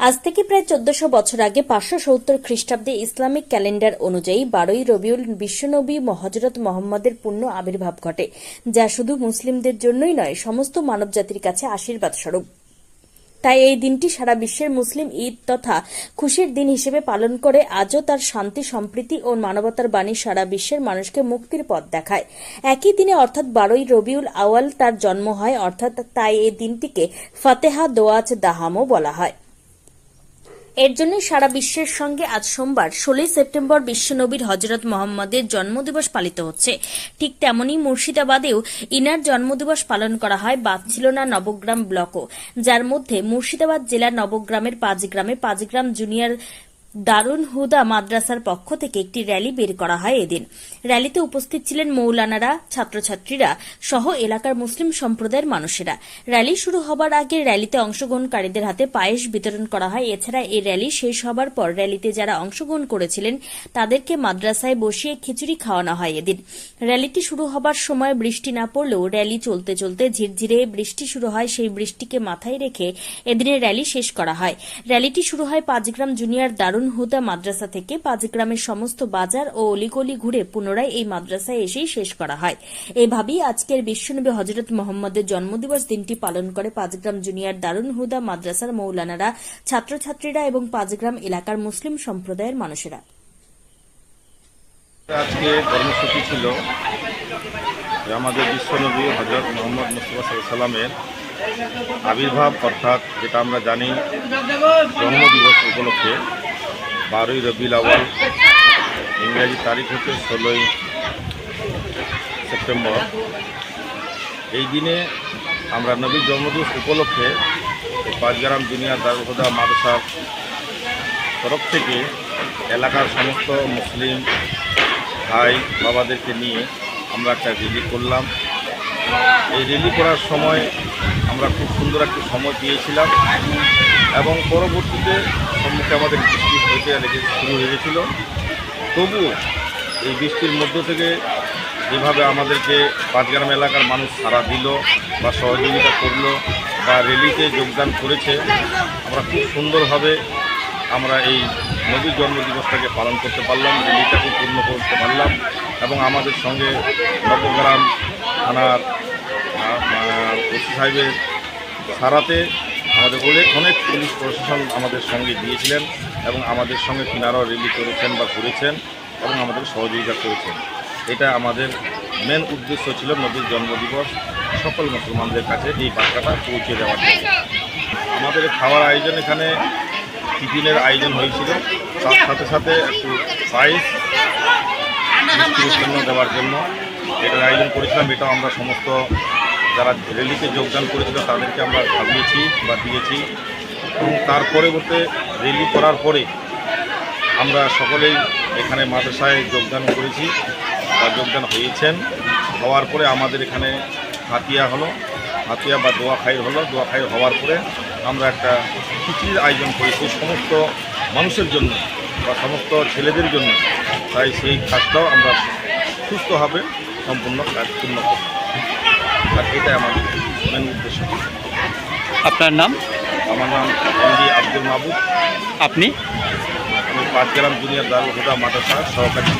আজ থেকে প্রায় চোদ্দশো বছর আগে পাঁচশো সত্তর খ্রিস্টাব্দে ইসলামিক ক্যালেন্ডার অনুযায়ী বারোই রবিউল বিশ্বনবী হজরত মোহাম্মদের পূর্ণ আবির্ভাব ঘটে, যা শুধু মুসলিমদের জন্যই নয়, সমস্ত মানবজাতির কাছে আশীর্বাদ স্বরূপ। তাই এই দিনটি সারা বিশ্বের মুসলিম ঈদ তথা খুশির দিন হিসেবে পালন করে আজও তার শান্তি, সম্প্রীতি ও মানবতার বাণী সারা বিশ্বের মানুষকে মুক্তির পথ দেখায়। একই দিনে অর্থাৎ বারোই রবিউল আওয়াল তার জন্ম হয়, অর্থাৎ তাই এই দিনটিকে ফাতেহা দোয়াজ দাহামও বলা হয়। এর জন্য সারা বিশ্বের সঙ্গে আজ সোমবার, ষোলোই সেপ্টেম্বর বিশ্বনবীর হজরত মোহাম্মদের জন্মদিবস পালিত হচ্ছে। ঠিক তেমনি মুর্শিদাবাদেও ইনার জন্মদিবস পালন করা হয় বাদ ছিল না নবগ্রাম ব্লকও। যার মধ্যে মুর্শিদাবাদ জেলার নবগ্রামের পাঁচ গ্রামে পাঁচগ্রাম জুনিয়র দারুণ হুদা মাদ্রাসার পক্ষ থেকে একটি র্যালি বের করা হয় এদিন। র্যালিতে উপস্থিত ছিলেন মৌলানারা, ছাত্রছাত্রীরা সহ এলাকার মুসলিম সম্প্রদায়ের মানুষেরা। র্যালি শুরু হবার আগে র্যালিতে অংশগ্রহণকারীদের হাতে পায়েস বিতরণ করা হয়। এছাড়া এই র্যালি শেষ হবার পর র্যালিতে যারা অংশগ্রহণ করেছিলেন, তাদেরকে মাদ্রাসায় বসিয়ে খিচুড়ি খাওয়ানো হয় এদিন। র্যালিটি শুরু হবার সময় বৃষ্টি না পড়লেও র্যালি চলতে চলতে ঝিরঝিরে বৃষ্টি শুরু হয়। সেই বৃষ্টিকে মাথায় রেখে এদিনের র্যালি শেষ করা হয়। র্যালিটি শুরু হয় পাঁচগ্রাম জুনিয়র দারুণ হুদা মাদ্রাসা থেকে পাঁচগ্রামের সমস্ত বাজার ও অলিগলি ঘুরে পুনরায় এই মাদ্রাসায় এসেই শেষ করা হয়। এভাবেই আজকের বিশ্বনবী হজরত মোহাম্মদের জন্মদিবস দিনটি পালন করে পাঁচগ্রাম জুনিয়র দারুণ হুদা মাদ্রাসার মৌলানারা, ছাত্রছাত্রীরা এবং পাঁচগ্রাম এলাকার মুসলিম সম্প্রদায়ের মানুষেরা। আজকে কর্মসূচি ছিল আমাদের বিশ্বনবী হজরত মোহাম্মদ মুস্তফা সাল্লামের আবির্ভাব অর্থাৎ যেটা আমরা জানি জন্মদিবস উপলক্ষে বারোই রবিউল আওয়াল ইংরেজি তারিখ হচ্ছে ষোলোই সেপ্টেম্বর। এই দিনে আমরা নবীর জন্মদিবস উপলক্ষে পাঁচগ্রাম জুনিয়র দারুলহুদা মাদ্রাসার তরফ থেকে এলাকার সমস্ত মুসলিম ভাই বাবাদেরকে নিয়ে আমরা একটা রেলি করলাম। এই রেলি করার সময় আমরা খুব সুন্দর একটি সময় পেয়েছিলাম এবং পরবর্তীতে সম্মুখে আমাদের হইতে লেগে শুরু হয়ে গেছিল। তবুও এই বৃষ্টির মধ্য থেকে যেভাবে আমাদেরকে পাঁচগ্রাম এলাকার মানুষ সারা দিল বা সহযোগিতা করল বা রেলিতে যোগদান করেছে, আমরা খুব সুন্দরভাবে আমরা এই নবীর জন্মদিবসটাকে পালন করতে পারলাম, রেলিটাকে পূর্ণ করতে পারলাম এবং আমাদের সঙ্গে নবগ্রাম থানার ওসি সাহেবের সারাতে আমাদের অনেক অনেক পুলিশ প্রশাসন আমাদের সঙ্গে দিয়েছিলেন এবং আমাদের সঙ্গে কিনারাও রিলি করেছেন বা ঘুরেছেন এবং আমাদের সহযোগিতা করেছেন। এটা আমাদের মেন উদ্দেশ্য ছিল নবীর জন্মদিবস, সকল মুসলমানদের কাছে এই বার্তাটা পৌঁছে দেওয়ার জন্য। আমাদের খাওয়ার আয়োজন এখানে টিফিনের আয়োজন হয়েছিল। তার সাথে সাথে একটু প্রাইজ মিষ্টি দেওয়ার জন্য এটার আয়োজন করেছিলাম। এটাও আমরা সমস্ত যারা র্যালিতে যোগদান করেছিল তাদেরকে আমরা ভাবিয়েছি বা দিয়েছি। এবং তার পরবর্তী র্যালি করার পরে আমরা সকলেই এখানে মাদ্রাসায় যোগদান করেছি বা যোগদান হয়েছেন। হওয়ার পরে আমাদের এখানে হাতিয়া হলো হাতিয়া বা দোয়া খাই হলো। দোয়া খাই হওয়ার পরে আমরা একটা খিচুড়ির আয়োজন করেছি সমস্ত মানুষের জন্য বা সমস্ত ছেলেদের জন্য। তাই সেই কাজটাও আমরা সুস্থভাবে সম্পূর্ণ কাজ পূর্ণ করি আর এটাই আমাদের মেন উদ্দেশ্য। আপনার নাম? আমার নাম এমডি আব্দুল মাহবুব আপনি? আমি পাঁচগ্রাম জুনিয়র দারুল হুদা মাদ্রাসা সহকারী।